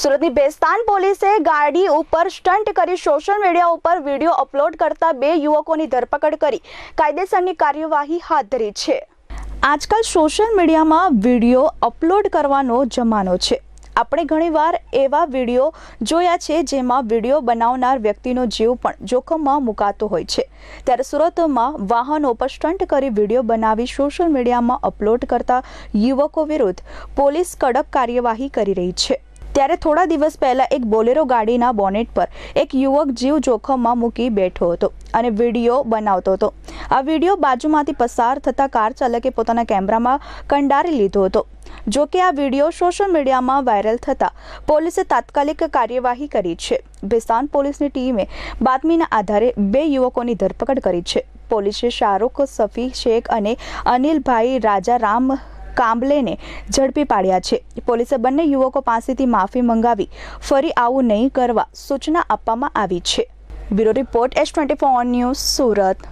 સુરતની બેસ્તાન પોલીસે ગાડી ઉપર સ્ટન્ટ કરી સોશિયલ મીડિયા ઉપર વીડિયો અપલોડ કરતા બે યુવકોની ધરપકડ કરી. કાયદેસરની કાર્યવાહી હાથ ધરી છે. આજકાલ સોશિયલ મીડિયામાં વીડિયો અપલોડ કરવાનો જમાનો છે. આપણે ઘણીવાર એવા વીડિયો જોયા છે જેમાં વીડિયો બનાવનાર વ્યક્તિનો જીવ પણ જોખમમાં મુકાતો હોય છે. ત્યારે સુરતમાં વાહનો પર સ્ટન્ટ કરી વીડિયો બનાવી સોશિયલ મીડિયામાં અપલોડ કરતા યુવકો વિરુદ્ધ પોલીસ કડક કાર્યવાહી કરી રહી છે. ત્યારે થોડા દિવસ પહેલા એક બોલેરો ગાડીના બોનેટ પર એક યુવક જીવ જોખમમાં મૂકી બેઠો હતો અને વીડિયો બનાવતો હતો. આ વીડિયો બાજુમાંથી પસાર થતા કાર ચાલકે પોતાના કેમેરામાં કંડારી લીધો હતો. જો કે આ વીડિયો સોશિયલ મીડિયામાં વાયરલ થતા પોલીસે તાત્કાલિક કાર્યવાહી કરી છે. ભેસાન પોલીસની ટીમે બાતમીના આધારે બે યુવકોની ધરપકડ કરી છે. પોલીસે શાહરૂખ, સફી શેખ અને અનિલભાઈ રાજારામ કાંબલેને ઝડપી પાડ્યા છે. પોલીસે બંને યુવકો પાસેથી માફી મંગાવી ફરી આવું નહીં કરવા સૂચના આપવામાં આવી છે. Bureau report S twenty four news Surat.